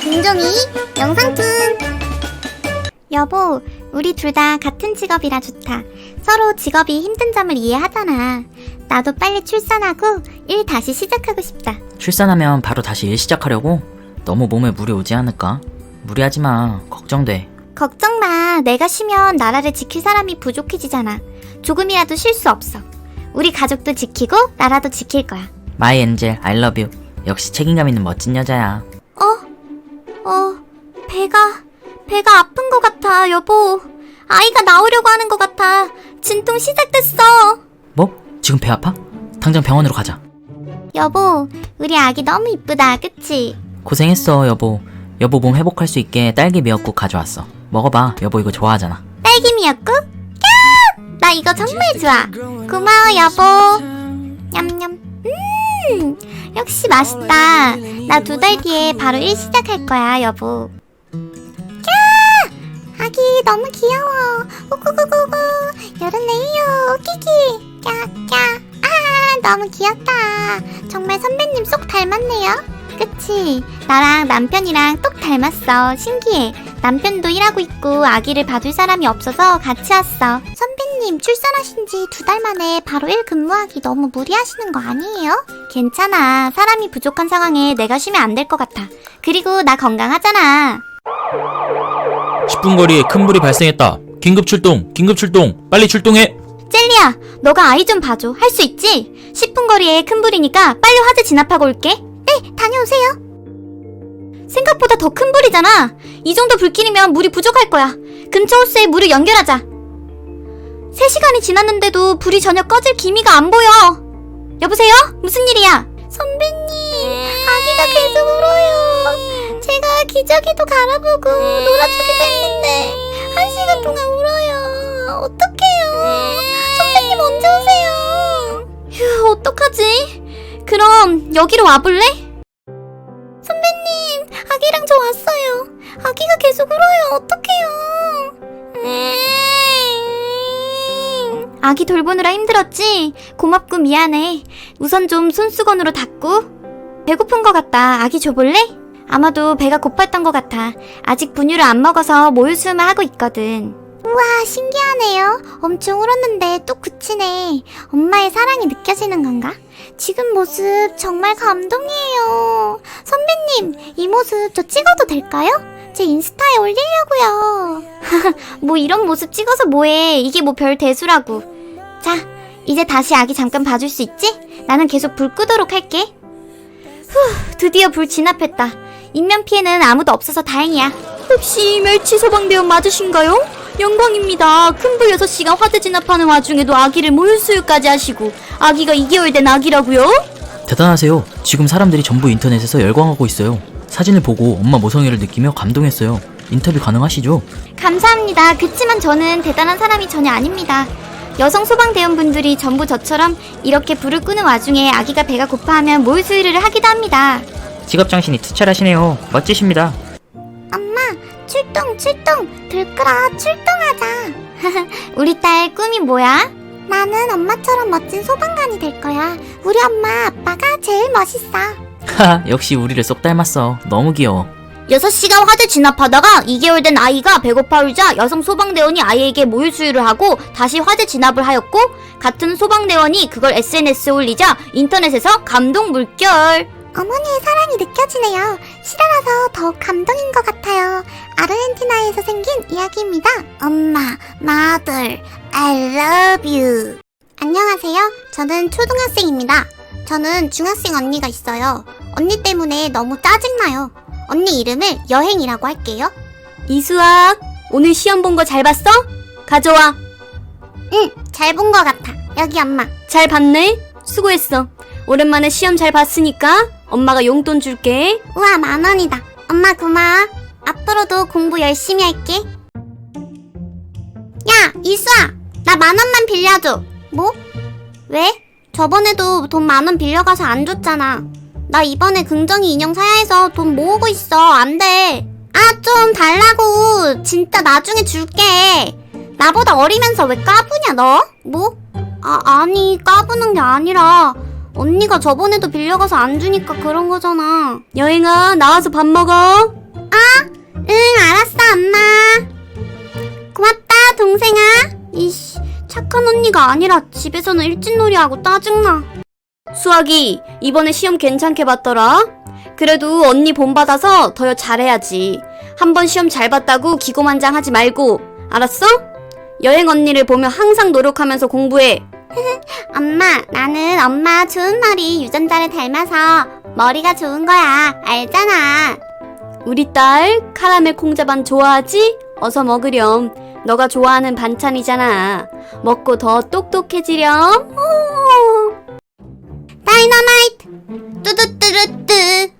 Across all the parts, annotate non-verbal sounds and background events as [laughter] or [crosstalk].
김종이 영상툰 여보, 우리 둘 다 같은 직업이라 좋다. 서로 직업이 힘든 점을 이해하잖아. 나도 빨리 출산하고 일 다시 시작하고 싶다. 출산하면 바로 다시 일 시작하려고? 너무 몸에 무리 오지 않을까? 무리하지 마. 걱정돼. 걱정 마. 내가 쉬면 나라를 지킬 사람이 부족해지잖아. 조금이라도 쉴 수 없어. 우리 가족도 지키고 나라도 지킬 거야. 마이 엔젤, I love you. 역시 책임감 있는 멋진 여자야. 어? 어, 배가, 배가 아픈 것 같아, 여보. 아이가 나오려고 하는 것 같아. 진통 시작됐어. 뭐? 지금 배 아파? 당장 병원으로 가자. 여보, 우리 아기 너무 이쁘다, 그치? 고생했어, 여보. 여보 몸 회복할 수 있게 딸기 미역국 가져왔어. 먹어봐. 여보 이거 좋아하잖아. 딸기 미역국? 야! 나 이거 정말 좋아. 고마워, 여보. 냠냠. 음, 역시 맛있다. 나 두 달 뒤에 바로 일 시작할 거야, 여보. 야! 아기 너무 귀여워. 오구구구구. 열을내요. 끼기. 까까. 아, 너무 귀엽다. 정말 선배님 쏙 닮았네요. 그치? 나랑 남편이랑 똑 닮았어. 신기해. 남편도 일하고 있고 아기를 봐줄 사람이 없어서 같이 왔어. 선 배님 출산하신 지 두 달 만에 바로 일 근무하기 너무 무리하시는 거 아니에요? 괜찮아. 사람이 부족한 상황에 내가 쉬면 안 될 것 같아. 그리고 나 건강하잖아. 10분 거리에 큰 불이 발생했다. 긴급 출동, 긴급 출동, 빨리 출동해. 젤리야, 너가 아이 좀 봐줘. 할 수 있지? 10분 거리에 큰 불이니까 빨리 화재 진압하고 올게. 네, 다녀오세요. 생각보다 더 큰 불이잖아. 이 정도 불길이면 물이 부족할 거야. 근처 호스에 물을 연결하자. 3시간이 지났는데도 불이 전혀 꺼질 기미가 안 보여. 여보세요? 무슨 일이야? 선배님, 아기가 계속 울어요. 제가 기저귀도 갈아보고 놀아주기도 했는데 한 시간 동안 울어요. 어떡해요? 선배님 언제 오세요? 휴, 어떡하지? 그럼 여기로 와볼래? 선배님, 아기랑 저 왔어요. 아기가 계속 울어요. 어떡해요? 아기 돌보느라 힘들었지? 고맙고 미안해. 우선 좀 손수건으로 닦고. 배고픈 것 같다. 아기 줘볼래? 아마도 배가 고팠던 것 같아. 아직 분유를 안 먹어서 모유수음을 하고 있거든. 우와, 신기하네요. 엄청 울었는데 또 그치네. 엄마의 사랑이 느껴지는 건가? 지금 모습 정말 감동이에요. 선배님, 이 모습 저 찍어도 될까요? 제 인스타에 올리려고요. [laughs] 뭐 이런 모습 찍어서 뭐해. 이게 뭐 별 대수라고. 자, 이제 다시 아기 잠깐 봐줄 수 있지? 나는 계속 불 끄도록 할게. 후, 드디어 불 진압했다. 인면 피해는 아무도 없어서 다행이야. 혹시 멸치 소방대원 맞으신가요? 영광입니다. 큰불 6시간 화재 진압하는 와중에도 아기를 모유수유까지 하시고 아기가 2개월 된 아기라고요? 대단하세요. 지금 사람들이 전부 인터넷에서 열광하고 있어요. 사진을 보고 엄마 모성애를 느끼며 감동했어요. 인터뷰 가능하시죠? 감사합니다. 그치만 저는 대단한 사람이 전혀 아닙니다. 여성 소방대원분들이 전부 저처럼 이렇게 불을 끄는 와중에 아기가 배가 고파하면 모유수유를 하기도 합니다. 직업 정신이 투철하시네요. 멋지십니다. 엄마, 출동, 출동, 들끓어, 출동하자. [laughs] 우리 딸 꿈이 뭐야? 나는 엄마처럼 멋진 소방관이 될 거야. 우리 엄마, 아빠가 제일 멋있어. [laughs] 하하, 역시 우리를 쏙 닮았어. 너무 귀여워. 6시간 화재 진압하다가 2개월 된 아이가 배고파 울자 여성 소방대원이 아이에게 모유 수유를 하고 다시 화재 진압을 하였고 같은 소방대원이 그걸 SNS에 올리자 인터넷에서 감동 물결. 어머니의 사랑이 느껴지네요. 실화라서 더욱 감동인 것 같아요. 아르헨티나에서 생긴 이야기입니다. 엄마, 마들, I love you. 안녕하세요. 저는 초등학생입니다. 저는 중학생 언니가 있어요. 언니 때문에 너무 짜증나요. 언니 이름을 여행이라고 할게요. 이수학, 오늘 시험 본 거 잘 봤어? 가져와. 응, 잘본것 같아. 여기 엄마. 잘 봤네? 수고했어. 오랜만에 시험 잘 봤으니까 엄마가 용돈 줄게. 우와, 만 원이다. 엄마 고마워. 앞으로도 공부 열심히 할게. 야, 이수아! 나 만 원만 빌려줘. 뭐? 왜? 저번에도 돈 만 원 빌려가서 안 줬잖아. 나 이번에 긍정이 인형 사야 해서 돈 모으고 있어. 안 돼. 아, 좀 달라고. 진짜 나중에 줄게. 나보다 어리면서 왜 까부냐, 너? 뭐? 아, 아니, 까부는 게 아니라 언니가 저번에도 빌려가서 안 주니까 그런 거잖아. 여행아, 나와서 밥 먹어. 아, 응, 알았어, 엄마. 고맙다, 동생아. 이씨, 착한 언니가 아니라 집에서는 일진놀이하고 짜증나. 수학이 이번에 시험 괜찮게 봤더라. 그래도 언니 본받아서 더 잘해야지. 한번 시험 잘 봤다고 기고만장 하지 말고, 알았어? 여행 언니를 보며 항상 노력하면서 공부해. [laughs] 엄마, 나는 엄마 좋은 머리 유전자를 닮아서 머리가 좋은 거야. 알잖아. 우리 딸 카라멜 콩자반 좋아하지? 어서 먹으렴. 너가 좋아하는 반찬이잖아. 먹고 더 똑똑해지렴. 오. 다이너마이트. 뚜두뚜루뚜.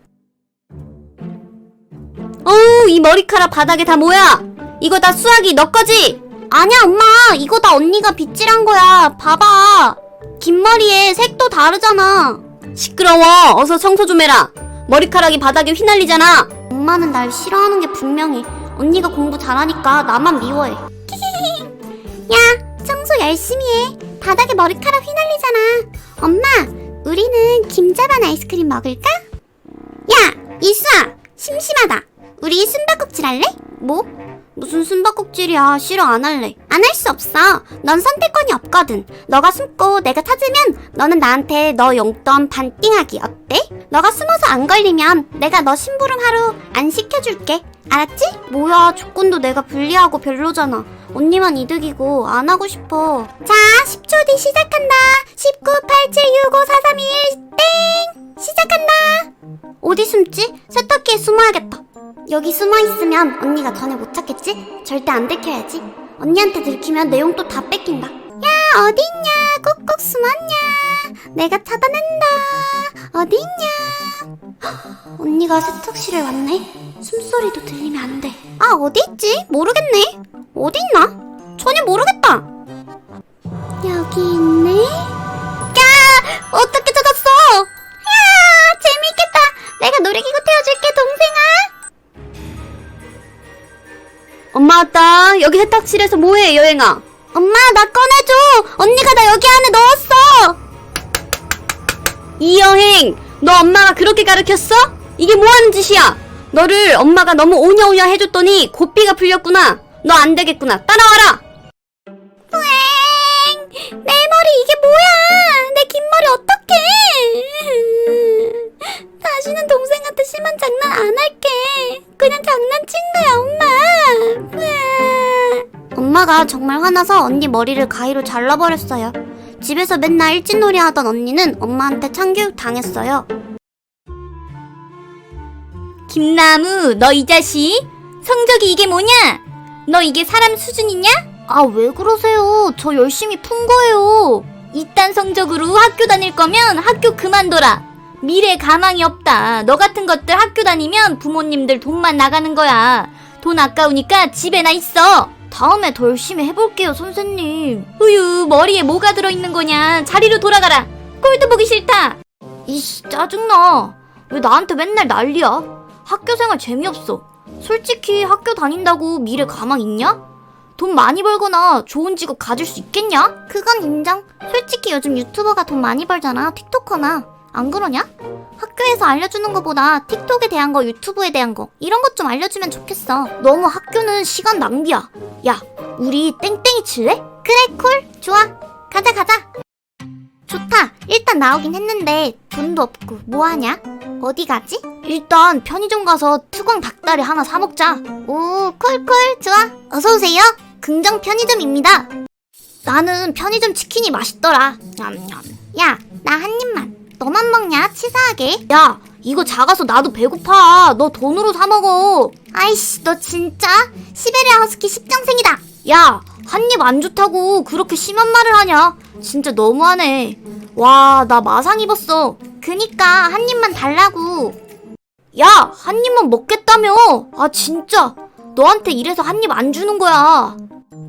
어우, 이 머리카락 바닥에 다 뭐야? 이거 다 수학이 너 거지? 아니야, 엄마. 이거 다 언니가 빗질한 거야. 봐봐. 긴 머리에 색도 다르잖아. 시끄러워. 어서 청소 좀 해라. 머리카락이 바닥에 휘날리잖아. 엄마는 날 싫어하는 게 분명해. 언니가 공부 잘하니까 나만 미워해. [laughs] 야, 청소 열심히 해. 바닥에 머리카락 휘날리잖아. 엄마, 우리는 김자반 아이스크림 먹을까? 야, 이수아, 심심하다. 우리 숨바꼭질 할래? 뭐? 무슨 숨바꼭질이야. 싫어, 안 할래. 안 할 수 없어. 넌 선택권이 없거든. 너가 숨고 내가 찾으면 너는 나한테 너 용돈 반띵하기 어때? 너가 숨어서 안 걸리면 내가 너 심부름 하루 안 시켜줄게. 알았지? 뭐야, 조건도 내가 불리하고 별로잖아. 언니만 이득이고 안 하고 싶어. 자, 10초 뒤 시작한다. 19, 8, 7, 6, 5, 4, 3, 2, 1, 땡! 시작한다. 어디 숨지? 세탁기에 숨어야겠다. 여기 숨어 있으면 언니가 전에 못 찾겠지? 절대 안 들켜야지. 언니한테 들키면 내 용돈 다 뺏긴다. 야, 어디 있냐? 꼭꼭 숨었냐? 내가 찾아낸다. 헉, [gasps] 언니가 세탁실에 왔네. 숨소리도 들리면 안 돼. 아, 어디 있지? 모르겠네. 어디 있나? 전혀 모르겠다. 여기 있네. 야, 어떻게 찾았어? 야, 재밌겠다. 내가 놀이기구 태워줄게, 동생아. 엄마 왔다. 여기 세탁실에서 뭐해, 여행아? 엄마, 나 꺼내줘. 언니가 나 여기 안에 넣었어. 이 여행, 너 엄마가 그렇게 가르쳤어? 이게 뭐 하는 짓이야? 너를 엄마가 너무 오냐오냐 해줬더니 고삐가 풀렸구나. 너 안 되겠구나. 따라와라. 뿌엥! 내 머리 이게 뭐야? 내 긴 머리 어떡해? 다시는 동생한테 심한 장난 안 할게. 그냥 장난친 거야, 엄마. 뿌엥. 엄마가 정말 화나서 언니 머리를 가위로 잘라버렸어요. 집에서 맨날 일진놀이 하던 언니는 엄마한테 참교육 당했어요. 김나무, 너 이 자식? 성적이 이게 뭐냐? 너 이게 사람 수준이냐? 아, 왜 그러세요? 저 열심히 푼 거예요. 이딴 성적으로 학교 다닐 거면 학교 그만둬라. 미래 가망이 없다. 너 같은 것들 학교 다니면 부모님들 돈만 나가는 거야. 돈 아까우니까 집에나 있어. 다음에 더 열심히 해볼게요, 선생님. 우유, 머리에 뭐가 들어있는 거냐? 자리로 돌아가라. 꼴도 보기 싫다. 이씨, 짜증나. 왜 나한테 맨날 난리야? 학교 생활 재미없어. 솔직히 학교 다닌다고 미래 가망 있냐? 돈 많이 벌거나 좋은 직업 가질 수 있겠냐? 그건 인정. 솔직히 요즘 유튜버가 돈 많이 벌잖아. 틱토커나. 안 그러냐? 학교에서 알려주는 것보다 틱톡에 대한 거, 유튜브에 대한 거, 이런 것 좀 알려주면 좋겠어. 너무 학교는 시간 낭비야. 야, 우리 땡땡이 칠래? 그래, 콜. 좋아. 가자, 가자. 좋다. 일단 나오긴 했는데 돈도 없고 뭐 하냐? 어디 가지? 일단 편의점 가서 투광 닭다리 하나 사 먹자. 오, 콜콜 좋아. 어서 오세요. 긍정 편의점입니다. 나는 편의점 치킨이 맛있더라. 냠냠. 야, 나 한 입만. 너만 먹냐? 치사하게. 야, 이거 작아서 나도 배고파. 너 돈으로 사 먹어. 아이씨, 너 진짜 시베리아 허스키 10정생이다. 야, 한 입 안 좋다고 그렇게 심한 말을 하냐? 진짜 너무하네. 와, 나 마상 입었어. 그니까 한 입만 달라고. 야, 한 입만 먹겠다며. 아, 진짜. 너한테 이래서 한 입 안 주는 거야.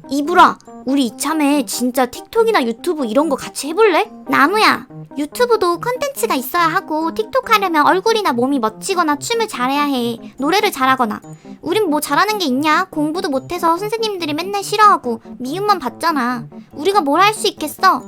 이불아, 우리 이참에 진짜 틱톡이나 유튜브 이런 거 같이 해볼래? 나무야, 유튜브도 컨텐츠가 있어야 하고 틱톡 하려면 얼굴이나 몸이 멋지거나 춤을 잘해야 해. 노래를 잘하거나. 우린 뭐 잘하는 게 있냐? 공부도 못해서 선생님들이 맨날 싫어하고 미움만 받잖아. 우리가 뭘 할 수 있겠어?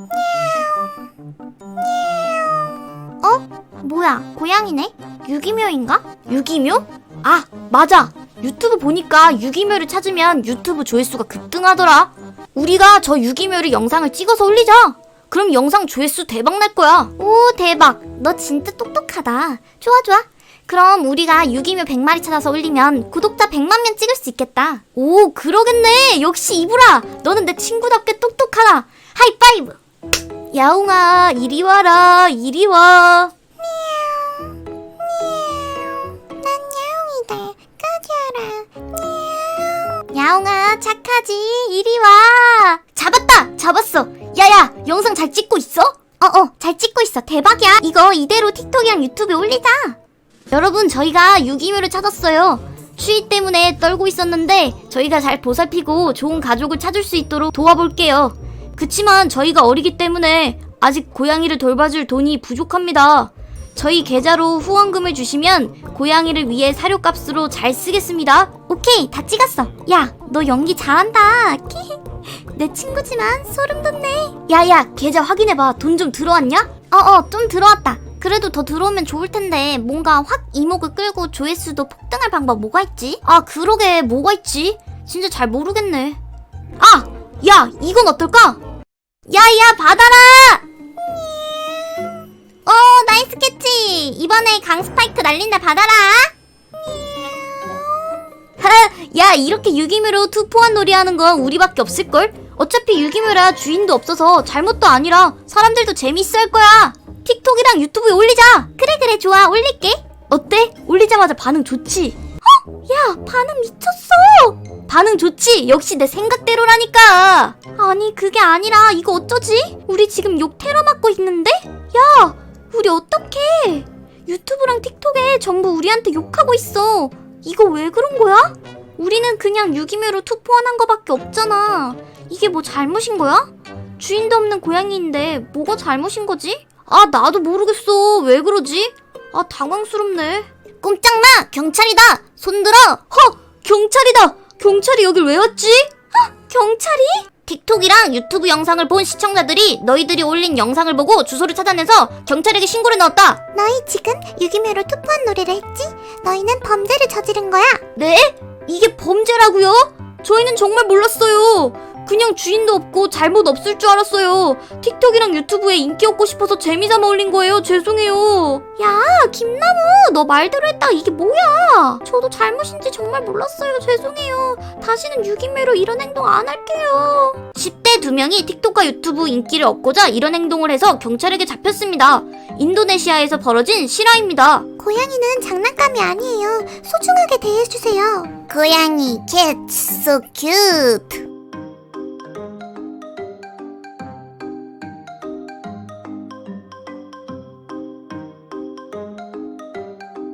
어? 뭐야, 고양이네? 유기묘인가? 유기묘? 아, 맞아. 유튜브 보니까 유기묘를 찾으면 유튜브 조회수가 급등하더라. 우리가 저 유기묘를 영상을 찍어서 올리자. 그럼 영상 조회수 대박 날 거야. 오, 대박. 너 진짜 똑똑하다. 좋아, 좋아. 그럼 우리가 유기묘 100마리 찾아서 올리면 구독자 100만 명 찍을 수 있겠다. 오, 그러겠네. 역시 이브라. 너는 내 친구답게 똑똑하다. 하이파이브. 야옹아, 이리 와라. 이리 와. 야옹아, 착하지. 이리 와. 잡았다. 잡았어. 야야, 영상 잘 찍고 있어? 어어, 잘 찍고 있어. 대박이야. 이거 이대로 틱톡이랑 유튜브에 올리자. 여러분, 저희가 유기묘를 찾았어요. 추위 때문에 떨고 있었는데 저희가 잘 보살피고 좋은 가족을 찾을 수 있도록 도와볼게요. 그치만 저희가 어리기 때문에 아직 고양이를 돌봐줄 돈이 부족합니다. 저희 계좌로 후원금을 주시면 고양이를 위해 사료값으로 잘 쓰겠습니다. 오케이, 다 찍었어. 야, 너 연기 잘한다. 내 친구지만 소름 돋네. 야야, 계좌 확인해봐. 돈 좀 들어왔냐? 어어, 좀 들어왔다. 그래도 더 들어오면 좋을 텐데 뭔가 확 이목을 끌고 조회수도 폭등할 방법 뭐가 있지? 아, 그러게 뭐가 있지? 진짜 잘 모르겠네. 아, 야, 이건 어떨까? 야야, 받아라! 어, 나이스 캐치! 이번에 강스파이크 날린다 받아라! 하, 야, 이렇게 유기묘로 투포한 놀이 하는 건 우리밖에 없을걸? 어차피 유기묘라 주인도 없어서 잘못도 아니라 사람들도 재밌어 할 거야! 틱톡이랑 유튜브에 올리자! 그래, 그래, 좋아, 올릴게! 어때? 올리자마자 반응 좋지? 어? 야, 반응 미쳤어! 반응 좋지? 역시 내 생각대로라니까! 아니, 그게 아니라, 이거 어쩌지? 우리 지금 욕 테러 맞고 있는데? 야! 우리 어떡해? 유튜브랑 틱톡에 전부 우리한테 욕하고 있어. 이거 왜 그런 거야? 우리는 그냥 유기묘로 투포한 거밖에 없잖아. 이게 뭐 잘못인 거야? 주인도 없는 고양이인데 뭐가 잘못인 거지? 아, 나도 모르겠어. 왜 그러지? 아, 당황스럽네. 꼼짝마! 경찰이다! 손들어! 허! 경찰이다! 경찰이 여길 왜 왔지? 헉! 경찰이? 틱톡이랑 유튜브 영상을 본 시청자들이 너희들이 올린 영상을 보고 주소를 찾아내서 경찰에게 신고를 넣었다. 너희 지금 유기묘로 투포한 놀이를 했지? 너희는 범죄를 저지른 거야. 네? 이게 범죄라고요? 저희는 정말 몰랐어요. 그냥 주인도 없고 잘못 없을 줄 알았어요. 틱톡이랑 유튜브에 인기 얻고 싶어서 재미삼아 올린 거예요. 죄송해요. 야, 김나무, 너 말대로 했다. 이게 뭐야? 저도 잘못인지 정말 몰랐어요. 죄송해요. 다시는 유기묘로 이런 행동 안 할게요. 10대 두 명이 틱톡과 유튜브 인기를 얻고자 이런 행동을 해서 경찰에게 잡혔습니다. 인도네시아에서 벌어진 실화입니다. 고양이는 장난감이 아니에요. 소중하게 대해주세요. 고양이 캣, so cute.